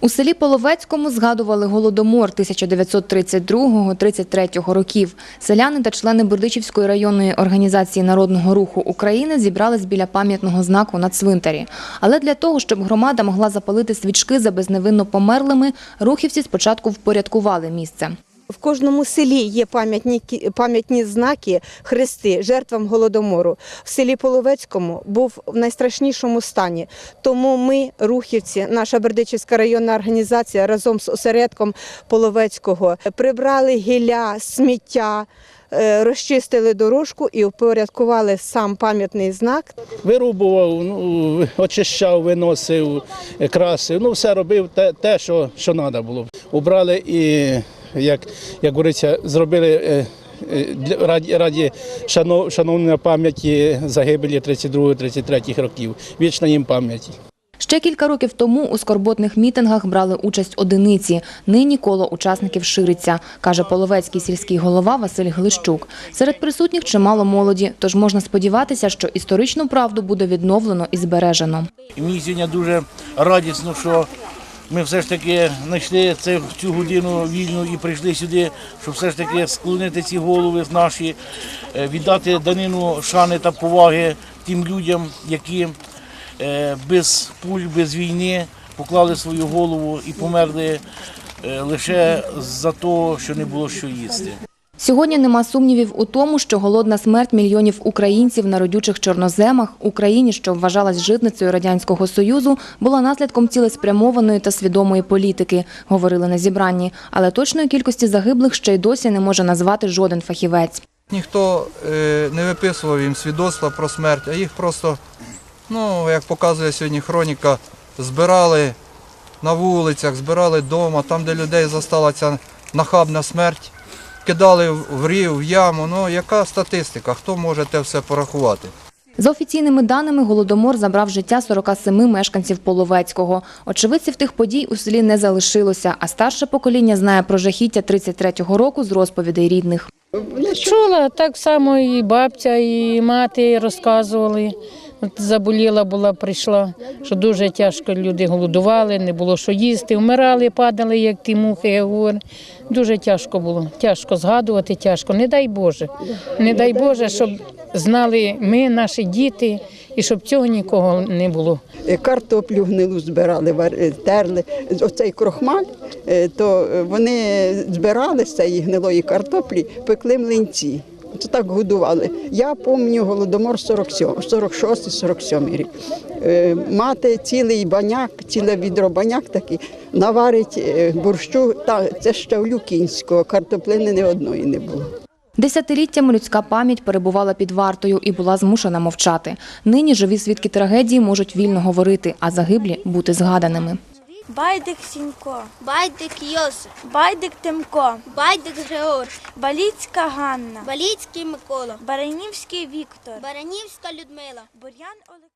У селі Половецькому згадували голодомор 1932-33 років. Селяни та члени Бердичівської районної організації Народного руху України зібрались біля пам'ятного знаку на цвинтарі. Але для того, щоб громада могла запалити свічки за безневинно померлими, рухівці спочатку впорядкували місце. В кожному селі є пам'ятні, пам'ятні знаки, хрести жертвам голодомору. В селі Половецькому був в найстрашнішому стані. Тому ми, рухівці, наша Бердичівська районна організація разом з осередком Половецького прибрали гілля, сміття, е, розчистили дорожку і упорядкували сам пам'ятний знак. Вирубував, ну, очищав, виносив, красив. Ну, все робив те, те що, що треба було. Убрали і, як, як говориться, зробили е, е, раді, раді шано- шановної пам'яті загибелі 32-33 років. Вічна їм пам'ять. Ще кілька років тому у скорботних мітингах брали участь одиниці. Нині коло учасників шириться, каже половецький сільський голова Василь Глищук. Серед присутніх чимало молоді, тож можна сподіватися, що історичну правду буде відновлено і збережено. Мені сьогодні дуже радісно, що ми все ж таки знайшли цю годину вільну і прийшли сюди, щоб все ж таки склонити ці голови наші, е, віддати данину шани та поваги тим людям, які е, без пуль, без війни поклали свою голову і померли е, лише за те, що не було що їсти. Сьогодні нема сумнівів у тому, що голодна смерть мільйонів українців на родючих чорноземах Україні, що вважалась житницею радянського союзу, була наслідком цілеспрямованої та свідомої політики, говорили на зібранні. Але точної кількості загиблих ще й досі не може назвати жоден фахівець. Ніхто е, не виписував їм свідоцтва про смерть, а їх просто, ну, як показує сьогодні хроніка, збирали на вулицях, збирали вдома, там, де людей застала ця нахабна смерть, кидали в рів, в яму. Ну, яка статистика? Хто може те все порахувати? За офіційними даними, голодомор забрав життя 47 мешканців Половецького. Очевидців тих подій у селі не залишилося, а старше покоління знає про жахіття 33-го року з розповідей рідних. Чула так само і бабця, і мати розказували. Заболіла була, прийшла, що дуже тяжко люди голодували, не було що їсти, вмирали, падали, як ті мухи. я говорю. Дуже тяжко було. Тяжко згадувати, тяжко. Не дай Боже. Не дай Боже, щоб знали ми, наші діти, і щоб цього нікого не було. Е, картоплю гнилу збирали, е, терли. Оцей крохмаль, е, то вони збирали з цієї гнилої картоплі, пекли млинці. Це так годували. Я пам'ятаю голодомор 46-47 рік. Е, Мати цілий баняк, ціле відро баняк такий, наварить е, борщу, та це ще в Люкінського, картоплини ні одної не було. Десятиліттями людська пам'ять перебувала під вартою і була змушена мовчати. Нині живі свідки трагедії можуть вільно говорити, а загиблі бути згаданими. Байдик Сінько, Байдик Йосип, Байдик Тимко, Байдик Григор, Баліцька Ганна, Баліцький Микола, Баранівський Віктор, Баранівська Людмила, Бур'ян Олексій.